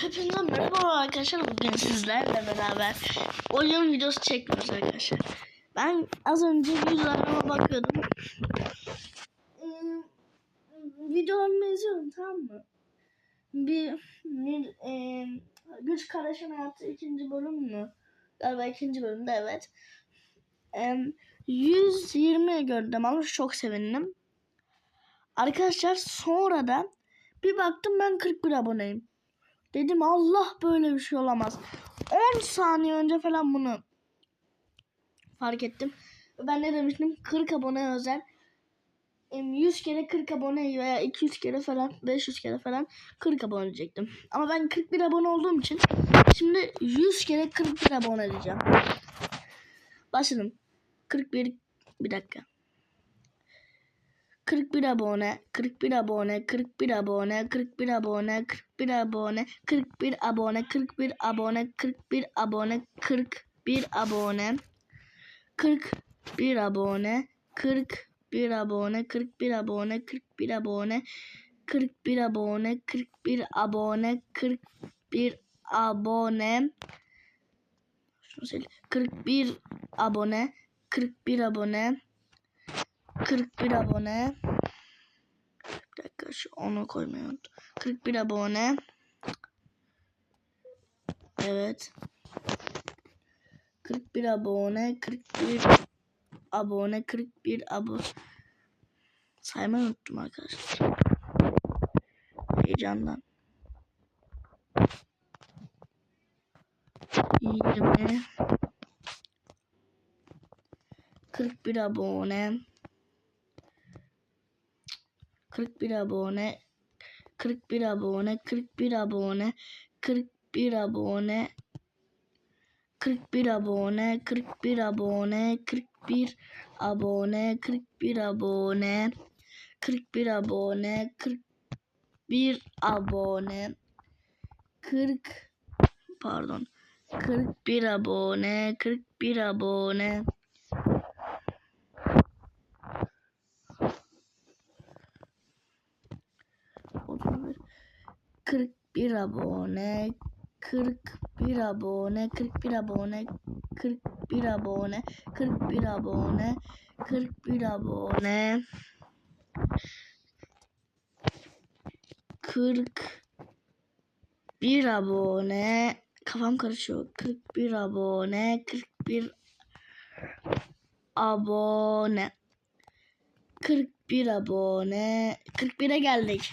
Hepinize merhaba arkadaşlar. Bugün sizlerle beraber oyun videosu çekmiyoruz arkadaşlar. Ben az önce videolarıma bakıyordum. Hmm, videolarımı izliyorum tamam mı? Bir, bir e, Güç Kardeş'in hayatı ikinci bölüm mü? Galiba ikinci bölümde evet. E, 120 gördüm ama çok sevindim. Arkadaşlar sonra da bir baktım ben 41 aboneyim. Dedim Allah böyle bir şey olamaz. 10 saniye önce falan bunu fark ettim. Ben ne demiştim? 40 abone özel. Em, 100 kere 40 abone veya 200 kere falan 500 kere falan 40 abone diyecektim. Ama ben 41 abone olduğum için şimdi 100 kere 41 abone edeceğim. Başladım. 41 bir dakika. 41 abone, 41 abone, 41 abone, 41 abone, 41 abone, 41 abone, 41 abone, 41 abone, 41 abone, 41 abone, 41 abone, 41 abone, 41 abone, 41 abone, 41 abone, 41 abone, şunu söyle, 41 abone, 41 abone, 41 abone. Bir dakika şu onu koymayı unuttum. 41 abone. Evet. 41 abone, 41 abone, 41 abone. Saymayı unuttum arkadaşlar. Heyecandan. 20 41 abone 41 abone 41 abone 41 abone 41 abone 41 abone 41 abone 41 abone 41 abone 41 abone 41 abone 40 pardon 41 abone 41 abone Otuz bir. 41 abone 41 abone 41 abone 41 abone 41 abone 41 abone 41 abone kafam karışıyor 41 abone 41 abone 41 abone 41'e geldik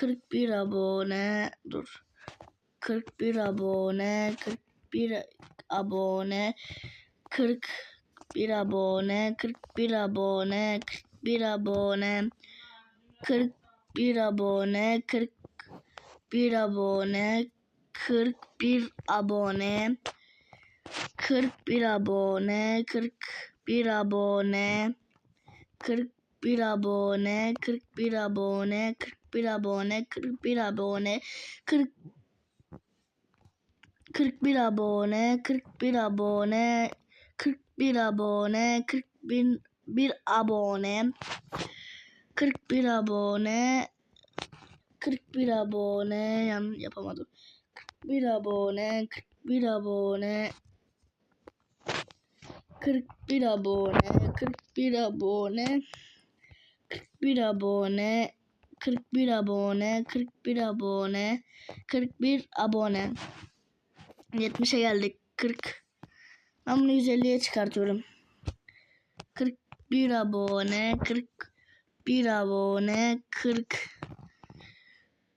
41 abone dur 41 abone 41 abone 41 abone 41 abone 41 abone 41 abone 41 abone 41 abone 41 abone 41 abone 41 abone 41 abone 41 abone 41 abone 40 41 abone 41 abone 41 abone 41 bir abone 41 abone 41 abone yan yapamadım 41 abone 41 abone 41 abone 41 abone 41 abone 41 abone 41 abone 41 abone 70'e geldik 40 ben bunu 150'ye çıkartıyorum 41 abone 41 abone 40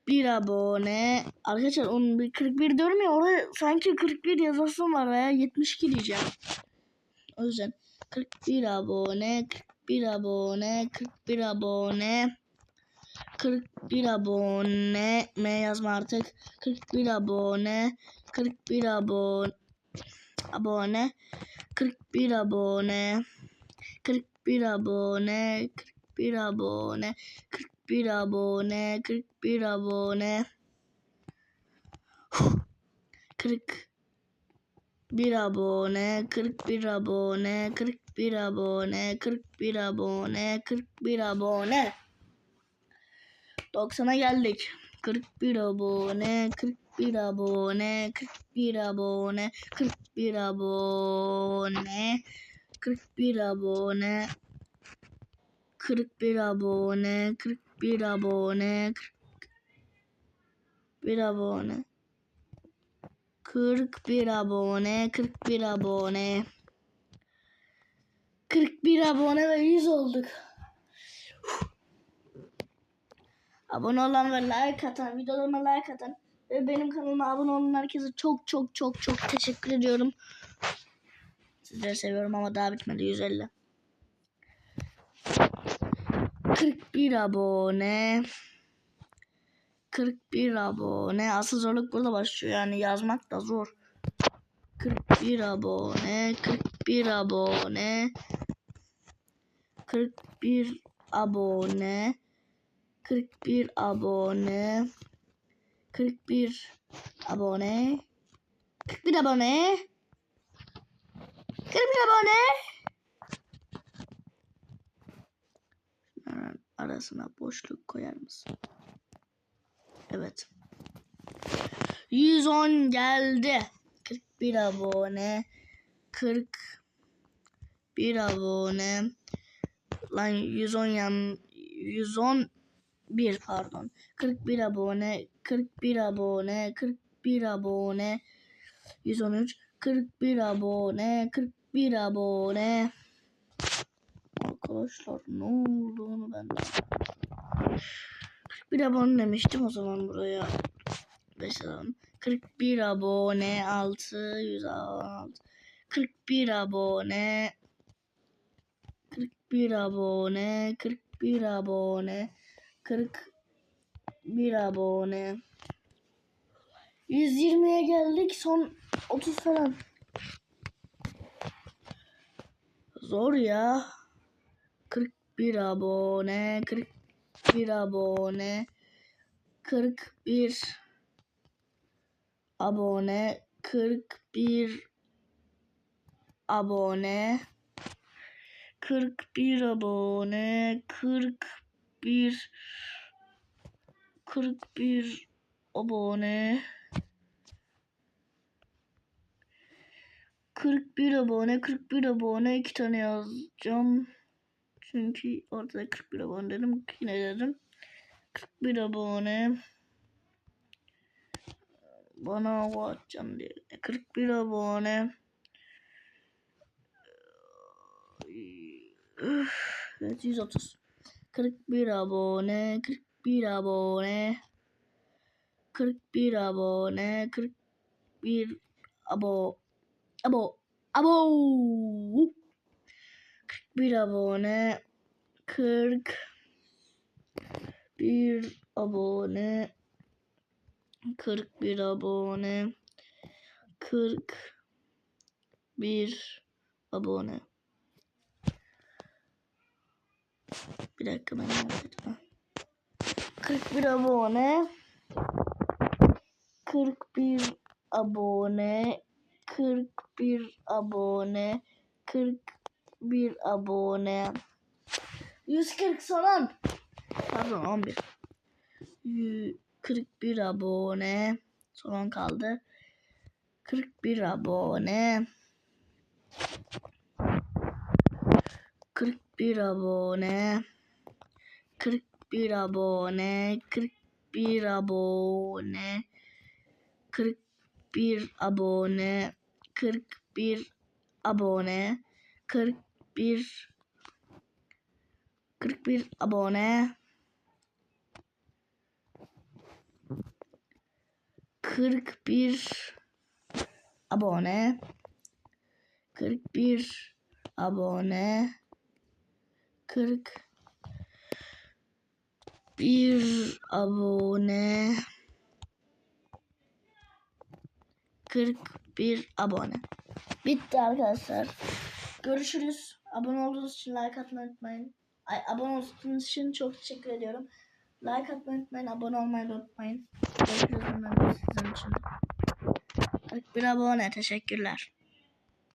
bir abone arkadaşlar onun bir 41 diyorum ya oraya sanki 41 yazasım var veya 72 diyeceğim o yüzden 41 abone 41 abone 41 abone 41 abone. M yazma artık. 41 abone. 41 abone. Abone. 41 abone. 41 abone. 41 abone. 41 abone. 41 abone. 40 bir abone, 41 abone, 41 abone, 41 abone, 41 abone. 90'a geldik. 41 abone, 41 abone, 41 abone, 41 abone, 41 abone, 41 abone, 41 abone, 41 abone. 41 abone, 41 abone. 41 abone ve 100 olduk. Abone olan ve like atan, videolarıma like atan ve benim kanalıma abone olan herkese çok çok çok çok teşekkür ediyorum. Sizleri seviyorum ama daha bitmedi 150. 41 abone. 41 abone. Asıl zorluk burada başlıyor yani yazmak da zor. 41 abone. 41 abone. 41 abone. 41 abone. 41 abone. 41 abone. 41 abone. Şunların arasına boşluk koyar mısın? Evet. 110 geldi. 41 abone. 41 abone. Lan 110 yan 111 pardon. 41 abone. 41 abone. 41 abone. 113 41 abone. 41 abone. Arkadaşlar ne olduğunu ben de bir abone demiştim o zaman buraya. 5 abone. 41 abone 616 41 abone 41 abone 41 abone 41 abone. 120'ye geldik son 30 falan. Zor ya. 41 abone 41 abone 41 abone 41 abone 41 abone 41 41 abone 41 abone 41 abone iki tane yazacağım. Çünkü ortada 41 abone dedim. Yine dedim. 41 abone. Bana hava atacağım diye. 41 abone. Üf, Evet 130. 41 abone. 41 abone. 41 abone. 41 abo. Abo. Abo. 41 abone. 40 bir abone 41 abone 41 abone bir dakika ben yapayım. 41 abone 41 abone 41 abone 41 abone 140 son Pardon 11. Yü- 41 abone. Son kaldı. 41 abone. 41 abone. 41 abone. 41 abone. 41 abone. 41 abone. 41 41 abone. 41 abone 41 abone 41 abone. 41 abone. Bitti arkadaşlar. Görüşürüz. Abone olduğunuz için like atmayı unutmayın. Ay, abone olduğunuz için çok teşekkür ediyorum. Like atmayı unutmayın. Abone olmayı da unutmayın. Görüşürüz. Ben sizin için. 41 abone. Teşekkürler